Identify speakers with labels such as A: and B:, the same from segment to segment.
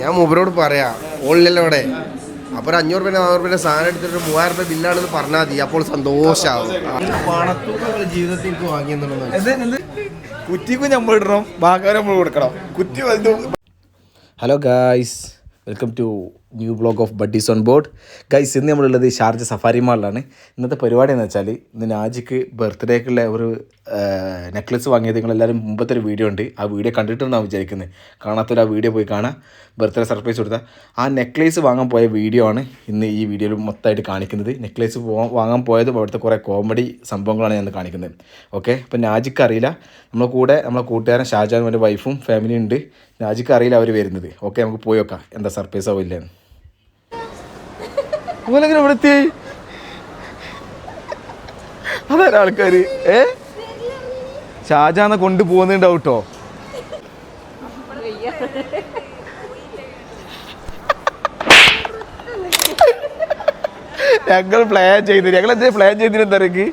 A: ഞാൻ മൂപ്പരോട് പറയാം ഓളില്ലല്ലോ അവിടെ. അപ്പൊ ഒരു അഞ്ഞൂറ് രൂപ നാനൂറ് രൂപ സാധനം എടുത്തിട്ട് മൂവായിരം രൂപ ബില്ലാണെന്ന് പറഞ്ഞാൽ മതി. അപ്പോൾ സന്തോഷാവും. ജീവിതത്തിൽ
B: കുറ്റിക്കും നമ്മൾ ഇടണം ബാക്കി നമ്മൾ കൊടുക്കണം. കുറ്റി വലുതും. Hello guys welcome to new blog of buddies on board. Guys ഇന്ന് നമ്മളുള്ളത് ഷാർജ സഫാരി മാളിലാണ്. ഇന്നത്തെ പരിപാടി എന്ന് വെച്ചാൽ ഇന്ന് നാജിക്ക് ബർത്ത്ഡേക്കുള്ള ഒരു നെക്ലസ് വാങ്ങിയത് നിങ്ങളെല്ലാവരും മുമ്പത്തെ ഒരു വീഡിയോ ഉണ്ട്. ആ വീഡിയോ കണ്ടിട്ടുണ്ടെന്നാണ് വിചാരിക്കുന്നത് കാണാത്തൊരു ആ വീഡിയോ പോയി കാണാം. ബർത്ത്ഡേ സർപ്രൈസ് കൊടുത്താൽ ആ നെക്ലേസ് വാങ്ങാൻ പോയ വീഡിയോ ആണ് ഇന്ന് ഈ വീഡിയോയിൽ മൊത്തമായിട്ട് കാണിക്കുന്നത്. നെക്ലേസ് വാങ്ങാൻ പോയത് അവിടുത്തെ കുറേ കോമഡി സംഭവങ്ങളാണ് ഞാൻ കാണിക്കുന്നത്. ഓക്കെ അപ്പോൾ നാജിക്ക് അറിയില്ല. നമ്മളെ കൂടെ നമ്മളെ കൂട്ടുകാരൻ ഷാജാനും എന്റെ വൈഫും ഫാമിലിയും ഉണ്ട്. നാജിക്ക് അറിയില്ല അവർ വരുന്നത്. ഓക്കെ നമുക്ക് പോയി നോക്കാം. എന്താ സർപ്രൈസ് ആവില്ലേ ഓലെങ്ങനെ ഇവിടെ എത്തി? അതാരാ ആൾക്കാർ ഏ? ഷാജാന്ന് കൊണ്ടുപോകുന്നുണ്ടാവും കേട്ടോ ഞങ്ങൾ പ്ലാൻ ചെയ്തു. ഞങ്ങൾ എന്താ പ്ലാൻ ചെയ്തിട്ട് എന്താ പറയുക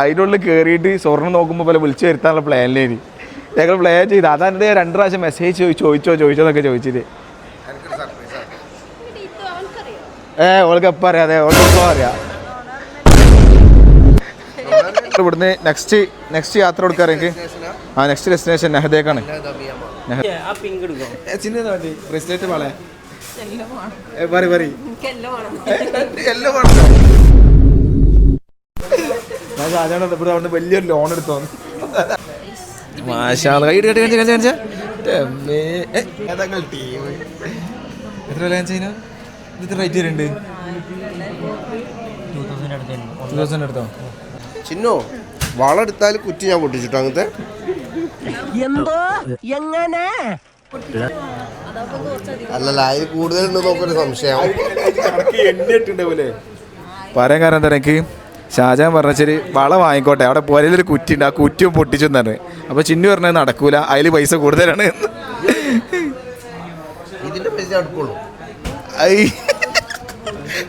B: അതിനുള്ളിൽ കയറിയിട്ട് സ്വർണം നോക്കുമ്പോൾ പോലെ വിളിച്ചു വരുത്താനുള്ള പ്ലാനിലേനി ഞങ്ങൾ പ്ലാൻ ചെയ്ത്. അതാണ് രണ്ട് പ്രാവശ്യം മെസ്സേജ് ചോദിച്ചു ചോദിച്ചോ ചോദിച്ചോ എന്നൊക്കെ ചോദിച്ചിട്ട്. ഏ ഓൾക്ക് എപ്പോൾ അറിയാം അതെ ഓൾക്ക് എപ്പോൾ അറിയാം ഇവിടുന്ന് നെക്സ്റ്റ് നെക്സ്റ്റ് യാത്ര കൊടുക്കാറ് എനിക്ക് ആ നെക്സ്റ്റ് ഡെസ്റ്റിനേഷൻ നെഹദേക്കാണ് ബ്രേസ്ലെറ്റ് വളെ പറ പറ എല്ലാം സാധാരണ ഇവിടെ അവിടെ വലിയൊരു ലോൺ എടുത്തോ മാഷാ കൈ കട്ടി കാണിച്ച കാണിച്ച ഏതാങ്ങൾ ടീം എത്ര കഴിഞ്ഞാൽ ഇത് റേറ്റ് വരുന്നുണ്ട്.
C: ടൂ തൗസൻഡ്
B: എടുത്തോ
A: ചിന്നോ വളെടുത്താൽ കുറ്റി ഞാൻ പൊട്ടിച്ചിട്ടോ അങ്ങനത്തെ? എന്തോ? എങ്ങനെ? അല്ലല്ല അതിൽ കൂടുതലുണ്ട് നോക്കൊരു സംശയം.
B: പറയാൻ കാരണം എന്താ എനിക്ക്? ഷാജാൻ പറഞ്ഞാൽ വള വാങ്ങിക്കോട്ടെ. അവിടെ പോരയിലൊരു കുറ്റി ഉണ്ട് ആ കുറ്റി പൊട്ടിച്ചു തന്നെ അപ്പൊ ചിന്നു പറഞ്ഞത് നടക്കൂല. അതിൽ പൈസ കൂടുതലാണ്.
A: ഇതിന്റെ പൈസ അടുക്കുള്ളൂ
B: ഐ.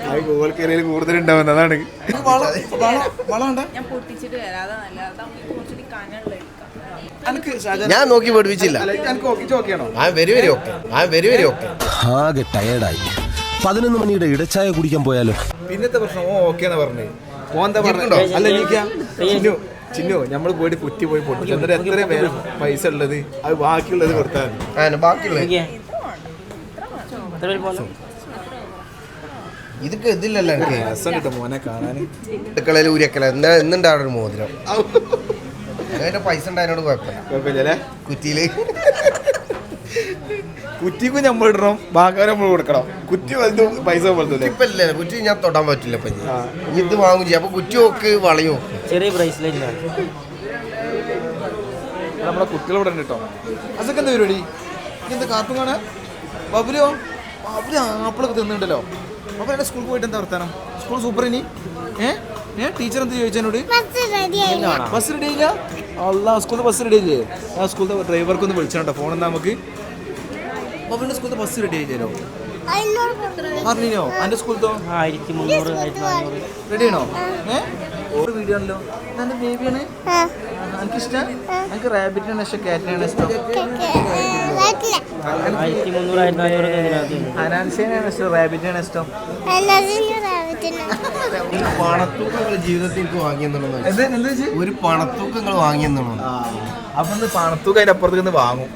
B: ആ ഗോൾക്കരയിൽ കൂടുതലുണ്ടാവുന്ന അതാണ്.
D: ഞാൻ അതാ
A: നോക്കി പഠിപ്പിച്ചില്ല. ആ വെരി വെരി ഓക്കെ. ആ വെരി വെരി ഓക്കെ.
E: ആകെ ടയർഡായി പതിനൊന്ന് മണിയുടെ ഇടച്ചായ കുടിക്കാൻ പോയാലോ?
B: പിന്നത്തെ പ്രശ്നം ഓ ഓക്കെ എന്നാ പറഞ്ഞേ. പറഞ്ഞോ? അല്ല നീക്കാ. ചിന്നു ചിന്നു നമ്മൾ പോയിട്ട് കുറ്റി പോയി പൊട്ടിച്ചു എന്നിട്ട് എത്ര പേര് പൈസ ഉള്ളത്? അത് ബാക്കിയുള്ളത് കൊടുത്താൽ
A: ബാക്കിയുള്ളത്
C: നോക്കിയേ എത്ര പേര് പോകുന്നു
A: ഇതൊക്കെ ഇതില്ലല്ലോ എനിക്ക്
B: രസം കിട്ടും മോനെ കാണാൻ
A: അടുക്കളയിൽ ഊരിയക്കല എന്താ എന്നുണ്ട് ഒരു മോതിരം? അങ്ങനെ പൈസ ഉണ്ടായതിനോട് കുഴപ്പമില്ല.
B: കുഴപ്പമില്ലല്ലേ?
A: കുറ്റിയിൽ.
B: കുറ്റിക്കും നമ്മൾ ഇടണം. ബാക്കി നമ്മൾ കൊടുക്കണം. കുറ്റി വലുതും പൈസ വലുതല്ലേ
A: ഇപ്പൊ ഇല്ല കുറ്റി ഞാൻ തൊടാൻ പറ്റില്ല ഇപ്പൊ ഇനി. ഇത് വാങ്ങും ചെയ്യും. അപ്പൊ കുറ്റി നോക്ക് വളയോ
C: ചെറിയ ബ്രേസ്ലെറ്റ്
B: നമ്മളെ കുട്ടികൾ ഇവിടെ ഉണ്ട് കേട്ടോ. അതൊക്കെ എന്താ പരിപാടി? എന്താ കാർട്ടൂൺ കാണാ ബബുലോ? ബബുലി ആപ്പിളൊക്കെ തിന്നുണ്ടല്ലോ അപ്പൊ എന്റെ സ്കൂളിൽ പോയിട്ട് എന്താ വർത്താനം? സ്കൂൾ സൂപ്പർ ഇനി. ഏ? ഏ? ടീച്ചർ എന്ത് ചോദിച്ചതിനോട് ബസ് റെഡി ആയില്ല അല്ല സ്കൂളിൽ ബസ് റെഡി ആയില്ലേ ആ സ്കൂളിലെ ഡ്രൈവർക്ക് ഒന്ന് വിളിച്ചോട്ടെ ഫോൺ എന്നാ നമുക്ക്. ബബുലിന്റെ സ്കൂളിൽ ബസ് റെഡി ആയില്ലോ പറഞ്ഞോ എന്റെ സ്കൂളിലോ
C: ആയിരത്തി മുന്നൂറ് ആയിരത്തി നാനൂറ്.
B: റെഡി ആണോ? ഏ? ഒരു വീഡിയോ ആണല്ലോ. എന്റെ ബേബിയാണ് എനിക്ക് ഇഷ്ടം എനിക്ക് റാബിറ്റിനാണ് ഇഷ്ടം. കാറ്റിനാണ് ഇഷ്ടം
A: ജീവിതത്തിൽ വാങ്ങിയെന്നുള്ളത് ഒരു പണത്തൂക്കങ്ങൾ വാങ്ങിയെന്നുള്ളത്
B: അപ്പൊ ഒന്ന് പണത്തൂക്ക അതിന്റെ അപ്പുറത്തേക്ക് ഒന്ന് വാങ്ങും.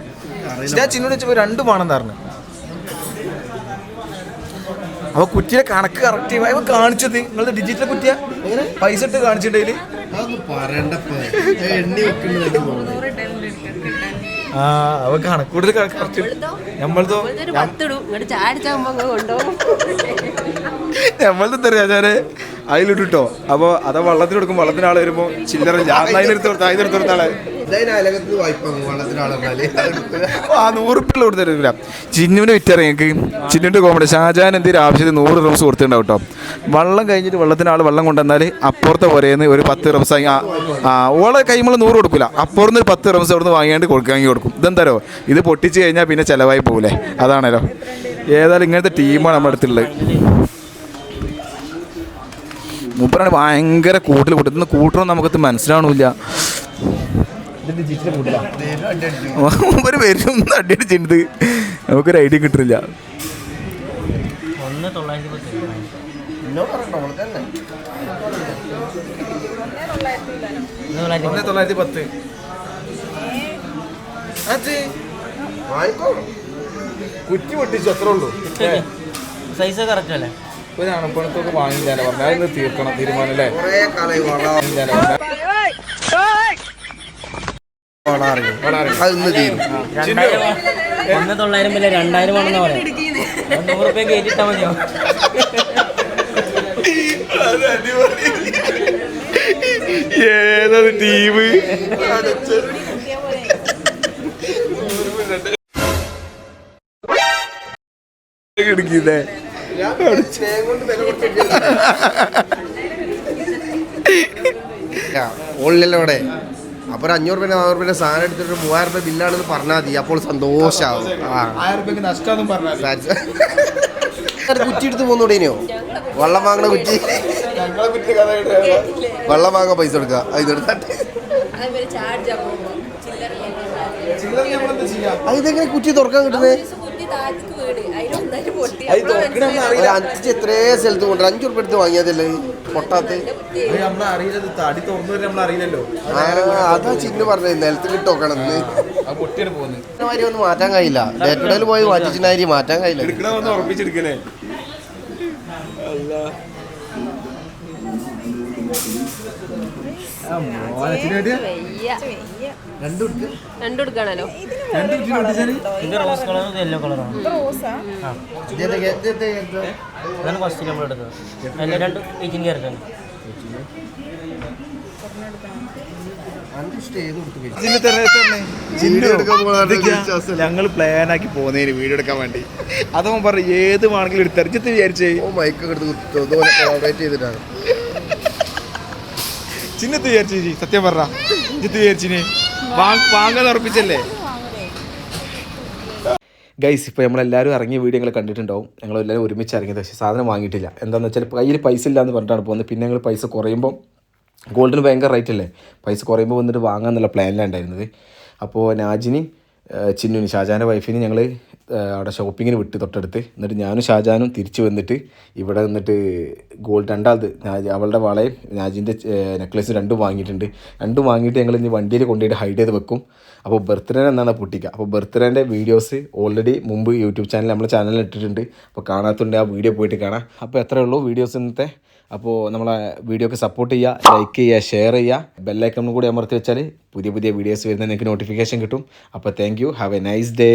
B: ഞാൻ ചിന്നോട് വെച്ചപ്പോ രണ്ട് പണം തരണം. അപ്പൊ കുറ്റിയുടെ കണക്ക് കറക്റ്റ് ഇവ കാണിച്ചത്. നിങ്ങളുടെ ഡിജിറ്റൽ കുറ്റിയാ? പൈസ ഇട്ട് കാണിച്ചിട്ടുണ്ടെങ്കിൽ
A: പറയണ്ടപ്പോ എണ്ണി വെക്കുന്നത്
B: ആ അവ കണക്കൂടൽ കറക്റ്റ് നമ്മളതോ?
D: ഒരു പത്തിടും. ഇങ്ങോട്ട് ചാടിച്ചാകുമ്പോ അങ്ങ് കൊണ്ടുപോകും
B: നമ്മളത് എന്താ പറയാ ഞാൻ അതിലിട്ടോ അപ്പൊ അതാ വള്ളത്തിൽ കൊടുക്കും. വെള്ളത്തിന് ആൾ വരുമ്പോ ചില്ലറ ഞാൻ അതിനെടുത്ത് കൊടുത്ത അതിനെടുത്ത് കൊടുത്താളെ.
A: അലകത്ത് വായ്പ വെള്ളത്തിനാളെന്നാൽ
B: ആ നൂറ് ഉറുപ്പിള്ള കൊടുത്തിട്ടില്ല ഞങ്ങൾക്ക് ചിന്നുവിന്റെ കോമഡി ഷാജാൻ എന്തെങ്കിലും ആവശ്യത്തിൽ നൂറ് റംസ് കൊടുത്തിട്ടുണ്ടാവും കേട്ടോ. വെള്ളം കഴിഞ്ഞിട്ട് വെള്ളത്തിന് ആൾ വെള്ളം കൊണ്ടുവന്നാൽ അപ്പുറത്തെ പോരേന്ന് ഒരു പത്ത് റംസ് ആ ഓളെ കൈമുള്ള നൂറ് കൊടുക്കില്ല അപ്പുറത്ത് ഒരു പത്ത് റംസ് അവിടുന്ന് വാങ്ങിയാണ്ട് കൊടുക്കാമെങ്കിൽ കൊടുക്കും. ഇതെന്താരോ ഇത് പൊട്ടിച്ച് കഴിഞ്ഞാൽ പിന്നെ ചിലവായി പോകൂലേ അതാണല്ലോ. ഏതായാലും ഇങ്ങനത്തെ ടീമാണ് നമ്മുടെ അടുത്തുള്ളത്. മൂപ്പറാണ് ഭയങ്കര കൂട്ടിൽ കൂട്ടുന്ന കൂട്ടണം നമുക്കത് കൂട്ടില്ല ഒരു പേരും അടിയടിച്ചിട്ടുണ്ട്. നമുക്കൊരു ഐഡിയ കിട്ടില്ല
C: ഒന്ന് തൊള്ളായിരത്തി പത്ത് തൊള്ളായിരത്തി പത്ത്.
B: കുറ്റി പൊട്ടിച്ചു അത്രേ ഉള്ളൂ.
C: സൈസ് കറക്റ്റ് അല്ലേ?
B: ഒരു അണപ്പണത്തൊക്കെ വാങ്ങിക്കാനെ പറഞ്ഞാൽ തീർക്കണം തീരുമാനം അല്ലേ
A: കുറേ കാലമായി വള വളറിയും അത് ഇന്ന് തീരും.
C: രണ്ടായിരം ഒന്ന് തൊള്ളായിരം പിന്നെ രണ്ടായിരം ആണെന്ന് പറയാം. നൂറ് റുപ്യ കയറ്റിട്ടാൽ മതിയോ?
B: ഏതൊരു ടീം? എടുക്കില്ലേ?
A: ഓൺലൈനിൽ അപ്പൊ ഒരു അഞ്ഞൂറ് രൂപ നാനൂറ് രൂപ സാധനം എടുത്തിട്ട് മൂവായിരം രൂപ ബില്ലാണെന്ന് പറഞ്ഞാൽ മതി. അപ്പോൾ സന്തോഷാവും. ആ. കുറ്റി എടുത്ത് പോന്നൂടേനോ വെള്ളം വാങ്ങണ കുറ്റി. വെള്ളം വാങ്ങാൻ പൈസ കൊടുക്കുക ഇതെടുത്തിട്ട് ഇതെങ്ങനെ കുറ്റി തുറക്കാൻ കിട്ടുന്നത്
B: അത് തുറക്കണമെന്ന്
A: ഒരു
B: അറിയില്ല.
A: അഞ്ച് എത്രേ സ്ഥലത്ത് കൊണ്ട് അഞ്ചു റുപ്യ എടുത്ത് വാങ്ങിയതല്ലേ? പൊട്ടാത്ത
B: അത് നമ്മളെ അറിയില്ല. തടി തുറന്നു വരെ നമ്മൾ അറിയില്ലല്ലോ.
A: ആ, അതാ ചിന്നു പറഞ്ഞത്.
B: നിലത്തിൽ ഇട്ടോക്കണം
A: മാതിരി ഒന്നും മാറ്റാൻ കഴിയില്ല. ഡേറ്റഡയിൽ പോയി മാറ്റിച്ചിനായി മാറ്റാൻ കഴിയില്ല.
B: എടുക്കണ വന്ന് ഉറപ്പിച്ചെടുക്കല്ലേ
D: രണ്ടെടുക്കാണല്ലോ
C: യെല്ലോ കളറാണ്. ഫസ്റ്റ് നമ്മൾ രണ്ട്
B: ഞങ്ങൾ പ്ലാൻ ആക്കി പോകുന്നതിന് വീഡിയോ എടുക്കാൻ വേണ്ടി. അതവൻ പറഞ്ഞു ഏത് വേണമെങ്കിലും എടുത്തറിഞ്ഞിട്ട് വിചാരിച്ചേ?
A: ഓ മൈക്കൊക്കെ എടുത്ത് ചെയ്തിട്ടാണ്.
B: ചിന്നത്ത് വിചാരിച്ചു ചേച്ചി സത്യം പറ ചിത്ത് വിചാരിച്ചിനെ വാങ്ങാൻ ഉറപ്പിച്ചല്ലേ? ഗൈസ് ഇപ്പോൾ നമ്മളെല്ലാവരും ഇറങ്ങിയ വീഡിയോ ഞങ്ങൾ കണ്ടിട്ടുണ്ടാവും. ഞങ്ങളെല്ലാവരും ഒരുമിച്ച് ഇറങ്ങിയത്. പക്ഷേ സാധനം വാങ്ങിയിട്ടില്ല. എന്താണെന്ന് വെച്ചാൽ കയ്യിൽ പൈസ ഇല്ല എന്ന് പറഞ്ഞിട്ടാണ് പോകുന്നത്. പിന്നെ ഞങ്ങൾ പൈസ കുറയുമ്പോൾ ഗോൾഡിന് ഭയങ്കര റേറ്റ് അല്ലേ? പൈസ കുറയുമ്പോൾ വന്നിട്ട് വാങ്ങാന്നുള്ള പ്ലാനിലാണ് ഉണ്ടായിരുന്നത്. അപ്പോൾ നാജിനി ചിന്നുനി ഷാജാന്റെ വൈഫിന് ഞങ്ങൾ അവിടെ ഷോപ്പിങ്ങിന് വിട്ട് തൊട്ടടുത്ത്. എന്നിട്ട് ഞാനും ഷാജാനും തിരിച്ചു വന്നിട്ട് ഇവിടെ നിന്നിട്ട് ഗോൾഡ് രണ്ടാമത് അവളുടെ വളയും നാജിന്റെ നെക്ലേസ് രണ്ടും വാങ്ങിയിട്ടുണ്ട്. രണ്ടും വാങ്ങിയിട്ട് ഞങ്ങൾ ഇനി വണ്ടിയിൽ കൊണ്ടുപോയിട്ട് ഹൈഡ് ചെയ്ത് വെക്കും. അപ്പോൾ ബർത്ത്ഡേ എന്നാണ് പൊട്ടിക്കുക അപ്പോൾ ബർത്ത്ഡേന്റെ വീഡിയോസ് ഓൾറെഡി മുമ്പ് യൂട്യൂബ് ചാനൽ നമ്മുടെ ചാനലിൽ ഇട്ടിട്ടുണ്ട്. അപ്പോൾ കാണാത്തതുകൊണ്ട് ആ വീഡിയോ പോയിട്ട് കാണാം. അപ്പോൾ എത്രയേ ഉള്ളൂ വീഡിയോസ് ഇന്നത്തെ. അപ്പോൾ നമ്മളെ വീഡിയോക്ക് സപ്പോർട്ട് ചെയ്യുക ലൈക്ക് ചെയ്യുക ഷെയർ ചെയ്യുക. ബെല്ലൈക്കണും കൂടി അമർത്തി വെച്ചാൽ പുതിയ പുതിയ വീഡിയോസ് വരുന്ന നിങ്ങൾക്ക് നോട്ടിഫിക്കേഷൻ കിട്ടും. അപ്പോൾ thank you have a nice day